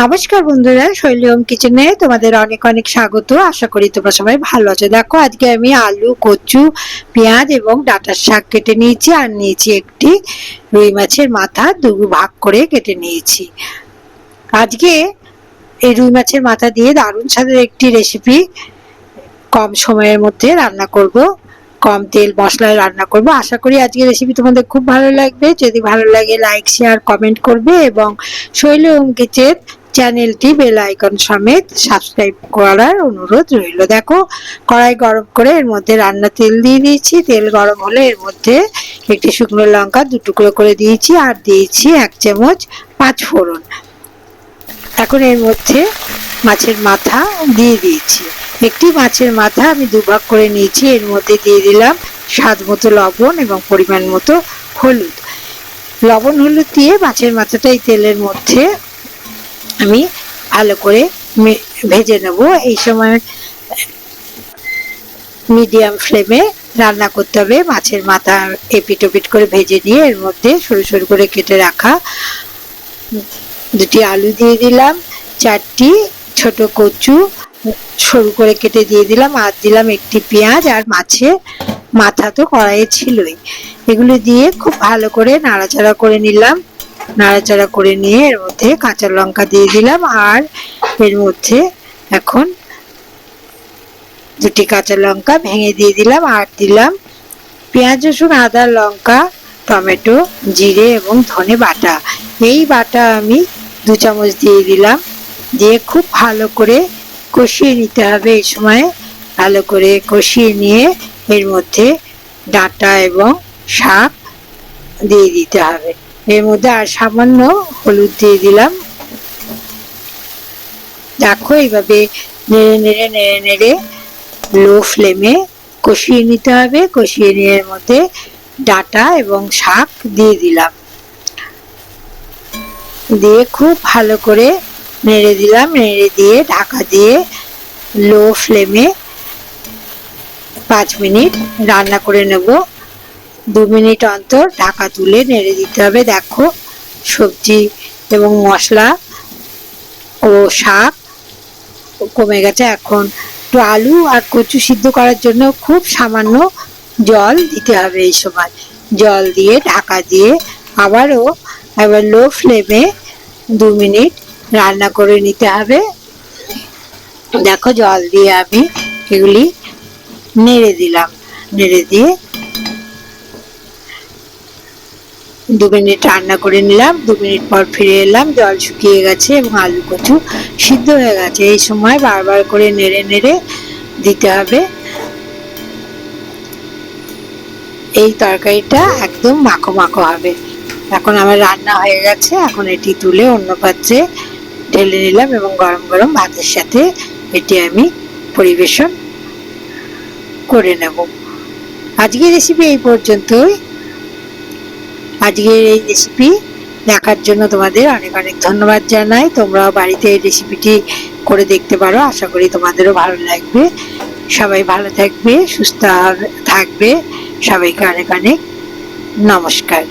নমস্কার বন্ধুরা শৈলিয়ম কিচেনে তোমাদের অনেক অনেক স্বাগত। আশা করি তোমরা সবাই ভালো আছো। দেখো, আজকে আমি আলু, কচু, পেঁয়াজ এবং ডাটার শাক কেটে নিয়েছি আর নিয়েছি একটি রুই মাছের মাথা, দু ভাগ করে কেটে নিয়েছি। আজকে এই রুই মাছের মাথা দিয়ে দারুণ স্বাদের একটি রেসিপি কম সময়ের মধ্যে রান্না করব। কম তেল মশলায় রান্না করব। আশা করি আজকের রেসিপি তোমাদের খুব ভালো লাগবে। যদি ভালো লাগে লাইক শেয়ার কমেন্ট করবে এবং শৈল কিচেন চ্যানেলটি বেল আইকন সমেত সাবস্ক্রাইব করার অনুরোধ রইল। দেখো, কড়াই গরম করে এর মধ্যে রান্না তেল দিয়ে দিয়েছি। তেল গরম হলে এর মধ্যে একটি শুকনো লঙ্কা দু টুকরো করে দিয়েছি আর দিয়েছি এক চামচ পাঁচ ফোড়ন। এখন এর মধ্যে মাছের মাথা দিয়ে দিয়েছি। একটি মাছের মাথা আমি দুভাগ করে নিয়েছি। এর মধ্যে দিয়ে দিলাম স্বাদ মতো লবণ এবং পরিমাণ মতো হলুদ। লবণ হলুদ দিয়ে মাছের মাথাটা এই তেলের মধ্যে আমি ভালো করে ভেজে নেব। এই সময় মিডিয়াম ফ্লেমে রান্না করতে হবে। মাছের মাথা এপিট ওপিট করে ভেজে নিয়ে এর মধ্যে সরু সরু করে কেটে রাখা দুটি আলু দিয়ে দিলাম, চারটি ছোট কচু সরু করে কেটে দিয়ে দিলাম, আর দিলাম একটি পেঁয়াজ আর মাছের মাথা তো কড়াইয়ে ছিলই। এগুলো দিয়ে খুব ভালো করে নাড়াচাড়া করে নিলাম। নাড়াচাড়া করে নিয়ে এর মধ্যে কাঁচা লঙ্কা দিয়ে দিলাম আর এর মধ্যে এখন দুটি কাঁচা লঙ্কা ভেঙে দিয়ে দিলাম আর দিলাম পেঁয়াজ, রসুন, আদা, লঙ্কা, টমেটো, জিরে এবং ধনে বাটা। এই বাটা আমি দু চামচ দিয়ে দিলাম। দিয়ে খুব ভালো করে কষিয়ে নিতে হবে এই সময়। ভালো করে কষিয়ে নিয়ে এর মধ্যে ডাঁটা এবং শাক দিয়ে দিতে হবে। এর মধ্যে আর সামান্য হলুদ দিয়ে দিলাম। দেখো এইভাবে নেড়ে নেড়ে নেড়ে নেড়ে লো ফ্লেমে কষিয়ে নিতে হবে। কষিয়ে নিয়ে এর মধ্যে ডাটা এবং শাক দিয়ে দিলাম। দিয়ে খুব ভালো করে নেড়ে দিলাম। নেড়ে দিয়ে ঢাকা দিয়ে লো ফ্লেমে পাঁচ মিনিট রান্না করে নেব। দু মিনিট অন্তর ঢাকা তুলে নেড়ে দিতে হবে। দেখো, সবজি এবং মশলা ও শাক কমে গেছে। এখন একটু আলু আর কচু সিদ্ধ করার জন্য খুব সামান্য জল দিতে হবে এই সময়। জল দিয়ে, ঢাকা দিয়ে আবারও এবার লো ফ্লেমে দু মিনিট রান্না করে নিতে হবে। দেখো, জল দিয়ে আমি এগুলি নেড়ে দিলাম। নেড়ে দিয়ে দু মিনিট রান্না করে নিলাম, দু মিনিট পর ফিরে এলাম, জল শুকিয়ে গেছে এবং আলু কচু সিদ্ধ হয়ে গেছে। এই সময় বারবার করে নেড়ে নেড়ে দিতে হবে। এই তরকারিটা একদম মাখো মাখো হবে। এখন আমার রান্না হয়ে গেছে, এখন এটি তুলে অন্য পাত্রে ঢেলে নিলাম এবং গরম গরম ভাতের সাথে এটি আমি পরিবেশন করে নেব। আজকের রেসিপি এই পর্যন্তই। আজকের এই রেসিপি দেখার জন্য তোমাদের অনেক অনেক ধন্যবাদ জানাই। তোমরাও বাড়িতে এই রেসিপিটি করে দেখতে পারো। আশা করি তোমাদেরও ভালো লাগবে। সবাই ভালো থাকবে, সুস্থ থাকবে। সবাইকে অনেক অনেক নমস্কার।